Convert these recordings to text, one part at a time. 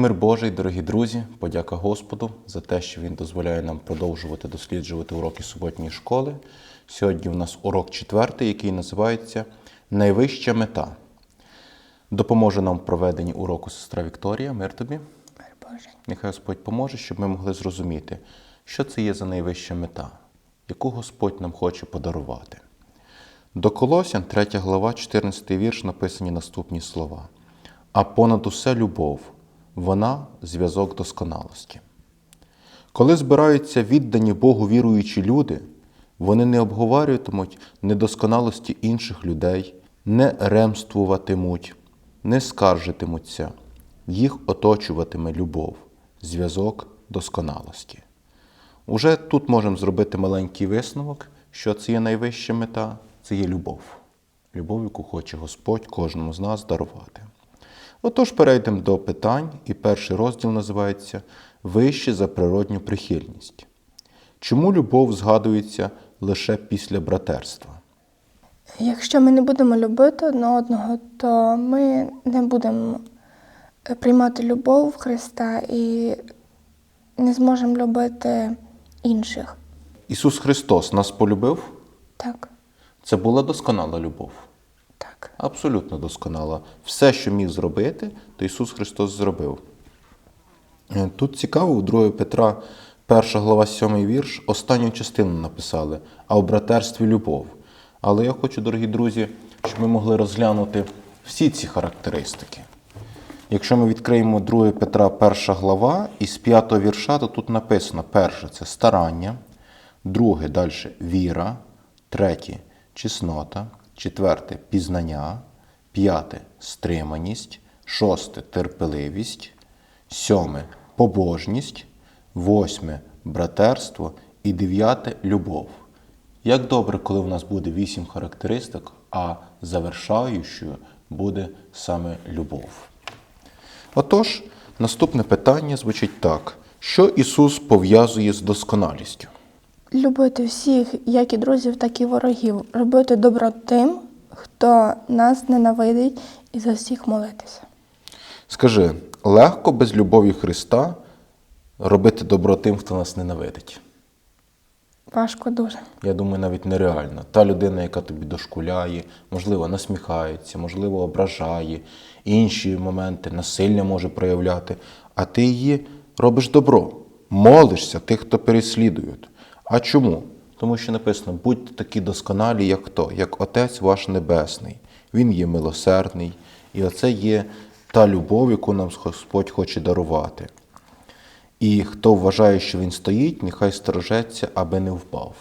Мир Божий, дорогі друзі, подяка Господу за те, що Він дозволяє нам продовжувати досліджувати уроки суботньої школи. Сьогодні у нас урок четвертий, який називається Найвища мета. Допоможе нам в проведенні уроку сестра Вікторія. Мир тобі. Мир Божий. Нехай Господь поможе, щоб ми могли зрозуміти, що це є за найвища мета, яку Господь нам хоче подарувати. До Колосян, 3 глава, 14 вірш, написані наступні слова. А понад усе любов, вона зв'язок досконалості. Коли збираються віддані Богу віруючі люди, вони не обговорюватимуть недосконалості інших людей, не ремствуватимуть, не скаржитимуться. Їх оточуватиме любов, зв'язок досконалості. Уже тут можемо зробити маленький висновок, що це є найвища мета це є любов. Любов, яку хоче Господь кожному з нас дарувати. Отож, перейдемо до питань, і перший розділ називається Вище за природню прихильність. Чому любов згадується лише після братерства? Якщо ми не будемо любити одне одного, то ми не будемо приймати любов Христа і не зможемо любити інших. Ісус Христос нас полюбив? Так, Це була досконала любов. Так. Абсолютно досконала. Все, що міг зробити, то Ісус Христос зробив. Е, Тут цікаво, у 2 Петра, 1 глава, 7 вірш, останню частину написали, а у братерстві любов. Але я хочу, дорогі друзі, щоб ми могли розглянути всі ці характеристики. Якщо ми відкриємо 2 Петра, 1 глава, із 5 вірша, то тут написано: перше це старання, друге далі віра, третє чеснота, четверте пізнання, п'яте стриманість, шосте терпеливість, сьоме побожність, восьме братерство і дев'яте любов. Як добре, коли в нас буде вісім характеристик, а завершаючою буде саме любов. Отож, наступне питання звучить так: що Ісус пов'язує з досконалістю? Любити всіх, як і друзів, так і ворогів. Робити добро тим, хто нас ненавидить, і за всіх молитися. Скажи, легко без любові Христа робити добро тим, хто нас ненавидить? Важко дуже. Я думаю, навіть нереально. Та людина, яка тобі дошкуляє, можливо, насміхається, можливо, ображає, інші моменти насилля може проявляти, а ти її робиш добро, молишся тих, хто переслідують. А чому? Тому що написано: будьте такі досконалі, як хто, як Отець ваш Небесний. Він є милосердний, і оце є та любов, яку нам Господь хоче дарувати. І хто вважає, що він стоїть, нехай сторожеться, аби не впав.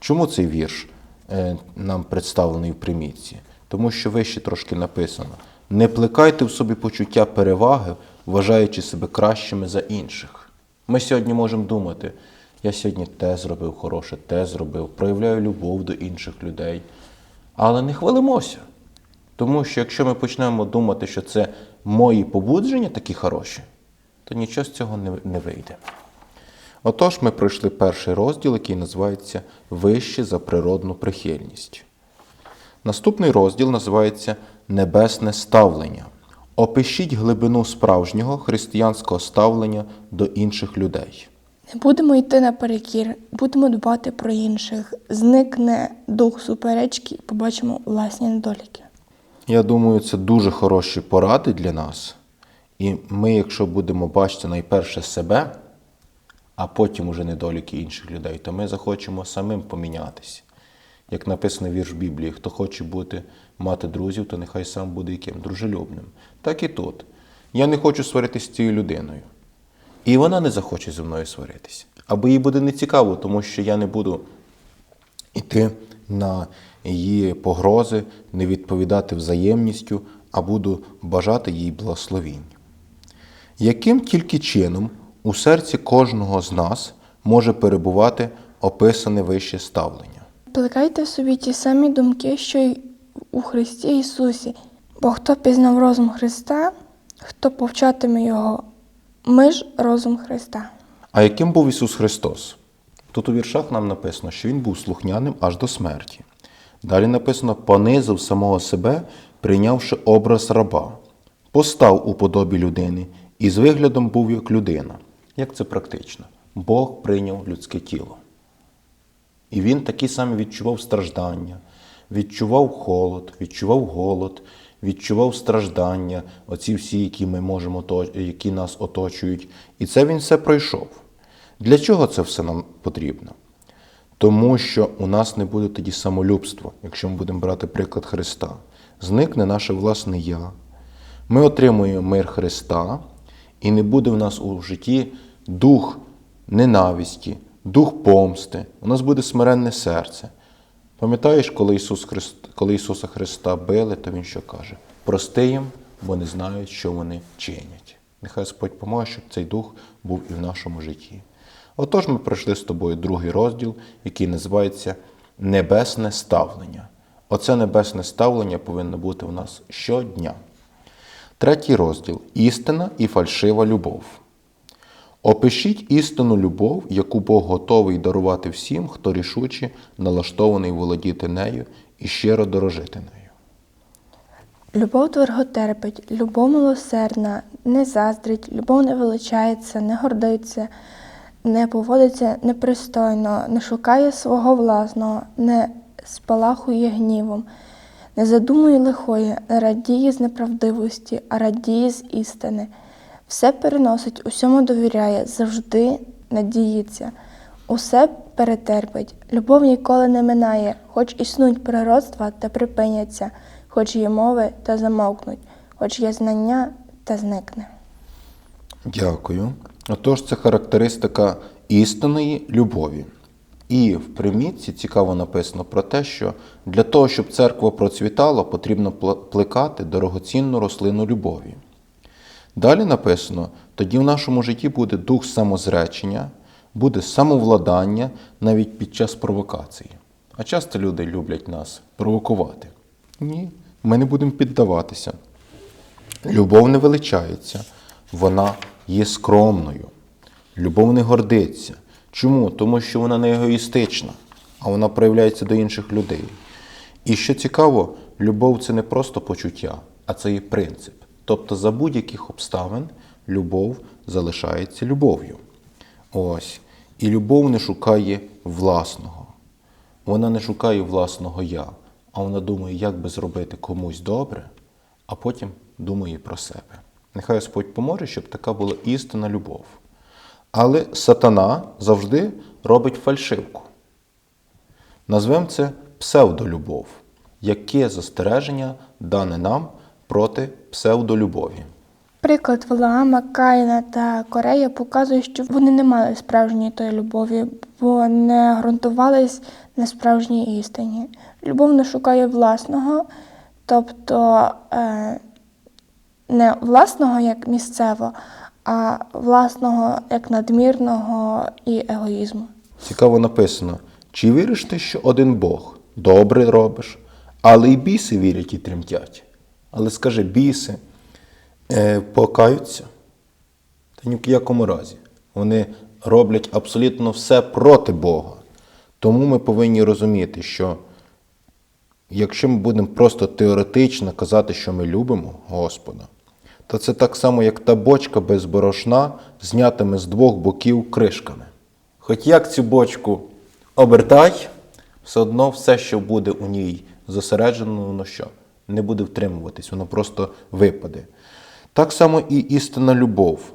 Чому цей вірш е, нам представлений в примітці? Тому що вище трошки написано: не плекайте в собі почуття переваги, вважаючи себе кращими за інших. Ми сьогодні можемо думати, я сьогодні те зробив хороше, те зробив, проявляю любов до інших людей. Але не хвалимося. Тому що якщо ми почнемо думати, що це мої побудження такі хороші, то нічого з цього не, не вийде. Отож, ми пройшли перший розділ, який називається Вище за природну прихильність. Наступний розділ називається Небесне ставлення. Опишіть глибину справжнього християнського ставлення до інших людей. Не будемо йти наперекір, будемо дбати про інших. Зникне дух суперечки побачимо власні недоліки. Я думаю, це дуже хороші поради для нас. І ми, якщо будемо бачити найперше себе, а потім уже недоліки інших людей, то ми захочемо самим помінятися. Як написано вірш Біблії, хто хоче бути, мати друзів, то нехай сам буде яким дружелюбним. Так і тут. Я не хочу сваритися з цією людиною. І вона не захоче зі мною сваритися. Або їй буде нецікаво, тому що я не буду йти на її погрози, не відповідати взаємністю, а буду бажати їй благословінь. Яким тільки чином у серці кожного з нас може перебувати описане вище ставлення? Плекайте собі ті самі думки, що й у Христі Ісусі. Бо хто пізнав розум Христа, хто повчатиме Його, ми ж розум Христа. А яким був Ісус Христос? Тут у віршах нам написано, що Він був слухняним аж до смерті. Далі написано, понизив самого себе, прийнявши образ раба, постав у подобі людини і з виглядом був як людина. Як це практично? Бог прийняв людське тіло. І він такі самі відчував страждання, відчував холод, відчував голод, відчував страждання, оці всі, які ми можемо, які нас оточують. І це він все пройшов. Для чого це все нам потрібно? Тому що у нас не буде тоді самолюбства, якщо ми будемо брати приклад Христа. Зникне наше власне я. Ми отримуємо мир Христа, і не буде в нас у житті дух ненависті, дух помсти. У нас буде смиренне серце. Пам'ятаєш, коли, Ісус Христ, коли Ісуса Христа били, то Він що каже? Прости їм, бо не знають, що вони чинять. Нехай Господь поможе, щоб цей дух був і в нашому житті. Отож, ми пройшли з тобою другий розділ, який називається Небесне ставлення. Оце небесне ставлення повинно бути в нас щодня. Третій розділ істина і фальшива любов. Опишіть істинну любов, яку Бог готовий дарувати всім, хто рішуче налаштований володіти нею і щиро дорожити нею. Любов торготерпить, любов милосердна, не заздрить, любов не величається, не гордиться, не поводиться непристойно, не шукає свого власного, не спалахує гнівом, не задумує лихої, не радіє з неправдивості, а радіє з істини. Все переносить, усьому довіряє, завжди надіється, усе перетерпить. Любов ніколи не минає, хоч існують природства та припиняться, хоч є мови та замовкнуть, хоч є знання та зникне. Дякую. Отож, це характеристика істинної любові. І в примітці цікаво написано про те, що для того, щоб церква процвітала, потрібно пл- плекати дорогоцінну рослину любові. Далі написано: тоді в нашому житті буде дух самозречення, буде самовладання навіть під час провокації. А часто люди люблять нас провокувати. Ні, ми не будемо піддаватися. Любов не величається, вона є скромною. Любов не гордиться. Чому? Тому що вона не егоїстична, а вона проявляється до інших людей. І що цікаво, любов це не просто почуття, а це є принцип. Тобто за будь-яких обставин любов залишається любов'ю. Ось. І любов не шукає власного. Вона не шукає власного я, а вона думає, як би зробити комусь добре, а потім думає про себе. Нехай Господь поможе, щоб така була істинна любов. Але сатана завжди робить фальшивку. Назвемо це псевдолюбов. Яке застереження дане нам проти псевдолюбові? Приклад Валаама, Каїна та Корея показує, що вони не мали справжньої тої любові, бо не ґрунтувались на справжній істині. Любов не шукає власного, тобто е, не власного як місцево, а власного як надмірного і егоїзму. Цікаво написано: чи віриш ти, що один Бог добре робиш, але й біси вірять і тремтять. Але скажи, біси е, покаються? Та ні в якому разі. Вони роблять абсолютно все проти Бога. Тому ми повинні розуміти, що якщо ми будемо просто теоретично казати, що ми любимо Господа, то це так само, як та бочка без борошна, знятими з двох боків кришками. Хоч як цю бочку обертай, все одно все, що буде у ній зосереджено, воно що? Не буде втримуватись, воно просто випаде. Так само і істинна любов.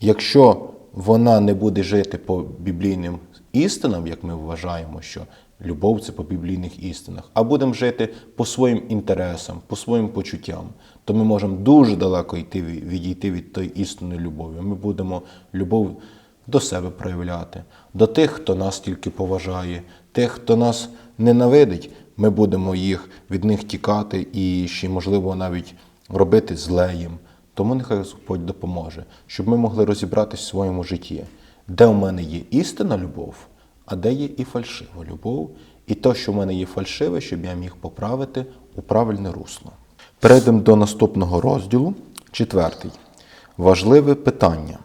Якщо вона не буде жити по біблійним істинам, як ми вважаємо, що любов це по біблійних істинах, а будемо жити по своїм інтересам, по своїм почуттям, то ми можемо дуже далеко йти, відійти від тої істинної любові. Ми будемо любов до себе проявляти, до тих, хто нас тільки поважає, тих, хто нас ненавидить, ми будемо їх від них тікати і ще, можливо, навіть робити зле їм. Тому нехай Господь допоможе, щоб ми могли розібратись в своєму житті, де в мене є істинна любов, а де є і фальшива любов, і то, що в мене є фальшиве, щоб я міг поправити у правильне русло. Перейдемо до наступного розділу, четвертий. Важливе питання.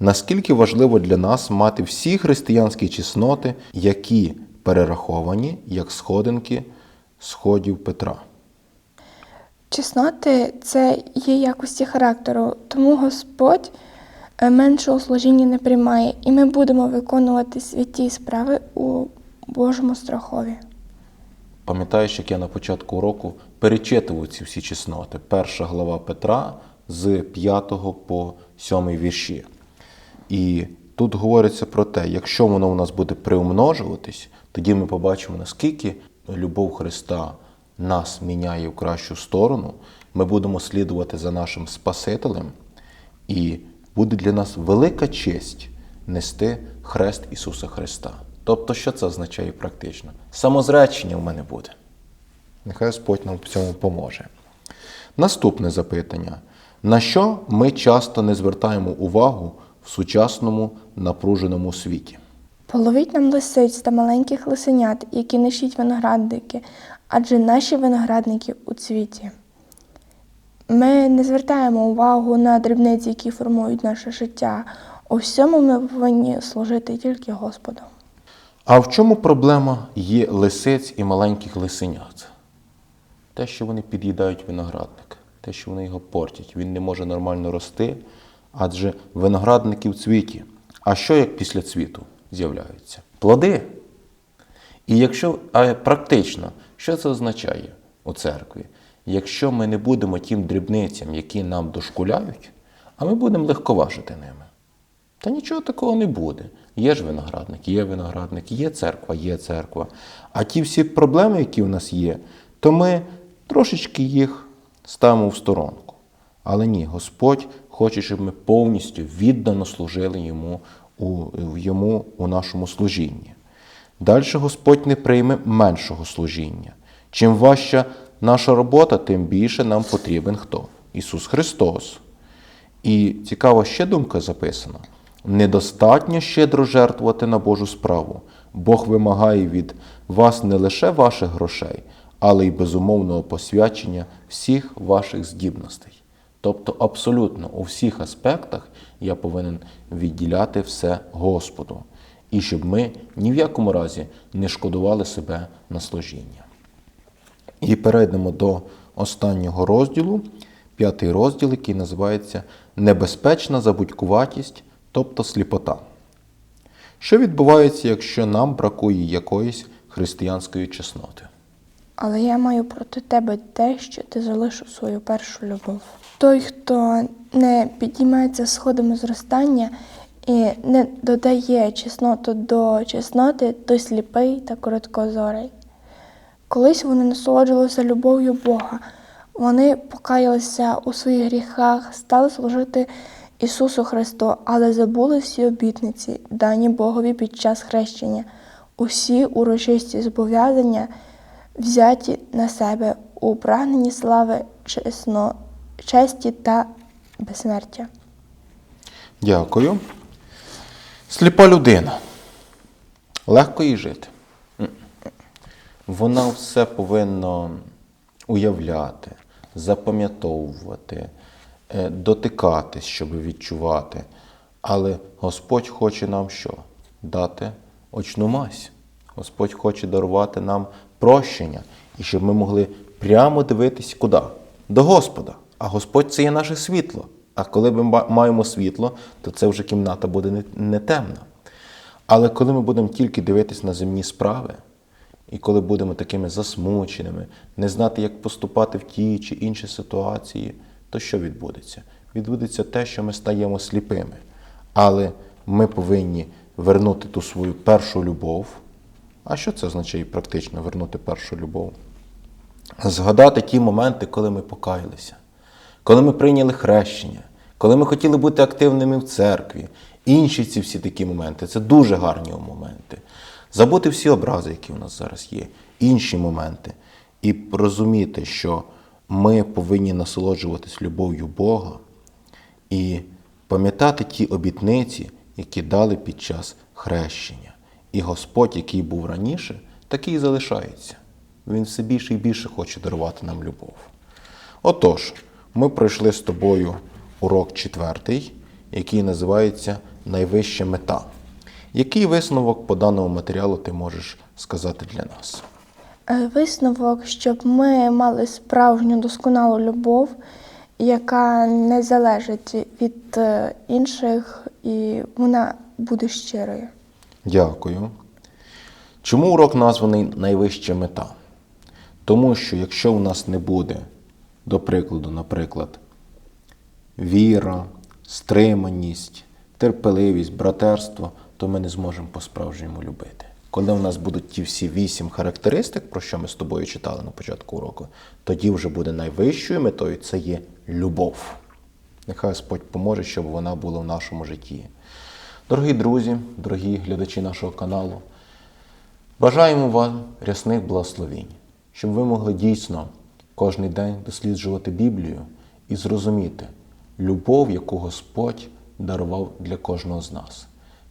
Наскільки важливо для нас мати всі християнські чесноти, які перераховані як сходинки сходів Петра? Чесноти це є якості характеру, тому Господь е, меншого служіння не приймає, і ми будемо виконувати святі справи у Божому страхові. Пам'ятаєш, як я на початку року перечитував ці всі чесноти. Перша глава Петра з 5 по 7 вірші. І тут говориться про те, якщо воно у нас буде приумножуватись, тоді ми побачимо, наскільки любов Христа нас міняє в кращу сторону. Ми будемо слідувати за нашим Спасителем, і буде для нас велика честь нести хрест Ісуса Христа. Тобто, що це означає практично? Самозречення в мене буде. Нехай Господь нам в цьому поможе. Наступне запитання: на що ми часто не звертаємо увагу в сучасному напруженому світі? Половіть нам лисиць та маленьких лисенят, які нищать виноградники, адже наші виноградники у цвіті. Ми не звертаємо увагу на дрібниці, які формують наше життя. У всьому ми повинні служити тільки Господу. А в чому проблема є лисиць і маленьких лисенят? Те, що вони під'їдають виноградник, те, що вони його портять. Він не може нормально рости, адже виноградники в цвіті. А що як після цвіту з'являються? Плоди. І якщо а практично, що це означає у церкві? Якщо ми не будемо тим дрібницям, які нам дошкуляють, а ми будемо легковажити ними. Та нічого такого не буде. Є ж виноградник, є виноградник, є церква, є церква. А ті всі проблеми, які в нас є, то ми трошечки їх ставимо в сторонку. Але ні, Господь хоче, щоб ми повністю віддано служили йому у, йому у нашому служінні. Далі Господь не прийме меншого служіння. Чим важча наша робота, тим більше нам потрібен хто? Ісус Христос. І цікава ще думка записана: недостатньо щедро жертвувати на Божу справу. Бог вимагає від вас не лише ваших грошей, але й безумовного посвячення всіх ваших здібностей. Тобто, абсолютно у всіх аспектах я повинен відділяти все Господу, і щоб ми ні в якому разі не шкодували себе на служіння. І перейдемо до останнього розділу, п'ятий розділ, який називається Небезпечна забудькуватість, тобто сліпота. Що відбувається, якщо нам бракує якоїсь християнської чесноти? Але я маю проти тебе те, що ти залишив свою першу любов. Той, хто не підіймається сходами зростання і не додає чесноту до чесноти, той сліпий та короткозорий. Колись вони насолоджувалися любов'ю Бога. Вони покаялися у своїх гріхах, стали служити Ісусу Христу, але забули всі обітниці, дані Богові під час хрещення, усі урочисті зобов'язання взяті на себе у прагненні слави, чесно, честі та безсмертя. Дякую. Сліпа людина. Легко їй жити. Вона все повинна уявляти, запам'ятовувати, е, дотикатись, щоб відчувати. Але Господь хоче нам що? Дати очну мазь. Господь хоче дарувати нам прощення, і щоб ми могли прямо дивитись куди? До Господа. А Господь це є наше світло. А коли ми маємо світло, то це вже кімната буде не, темна. Але коли ми будемо тільки дивитись на земні справи, і коли будемо такими засмученими, не знати, як поступати в тій чи іншій ситуації, то що відбудеться? Відбудеться те, що ми стаємо сліпими. Але ми повинні вернути ту свою першу любов. А що це означає практично вернути першу любов? Згадати ті моменти, коли ми покаялися, коли ми прийняли хрещення, коли ми хотіли бути активними в церкві. Інші ці всі такі моменти це дуже гарні моменти. Забути всі образи, які у нас зараз є, інші моменти, і розуміти, що ми повинні насолоджуватись любов'ю Бога і пам'ятати ті обітниці, які дали під час хрещення. І Господь, який був раніше, такий залишається. Він все більше і більше хоче дарувати нам любов. Отож, ми пройшли з тобою урок четвертий, який називається Найвища мета. Який висновок по даному матеріалу ти можеш сказати для нас? Е, Висновок, щоб ми мали справжню досконалу любов, яка не залежить від е, інших, і вона буде щирою. Дякую. Чому урок названий найвища мета? Тому що якщо у нас не буде, до прикладу, наприклад, віра, стриманість, терпеливість, братерство, то ми не зможемо по-справжньому любити. Коли у нас будуть ті всі вісім характеристик, про що ми з тобою читали на початку уроку, тоді вже буде найвищою метою це є любов. Нехай Господь поможе, щоб вона була в нашому житті. Дорогі друзі, дорогі глядачі нашого каналу, бажаємо вам рясних благословінь, щоб ви могли дійсно кожен день досліджувати Біблію і зрозуміти любов, яку Господь дарував для кожного з нас.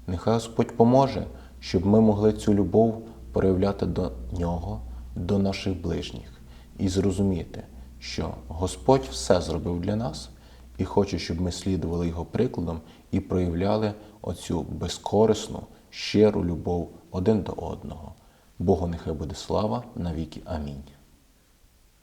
Нехай Господь поможе, щоб ми могли цю любов проявляти до Нього, до наших ближніх, і зрозуміти, що Господь все зробив для нас і хоче, щоб ми слідували Його прикладом і проявляли оцю безкорисну, щиру любов один до одного. Богу нехай буде слава навіки. Амінь.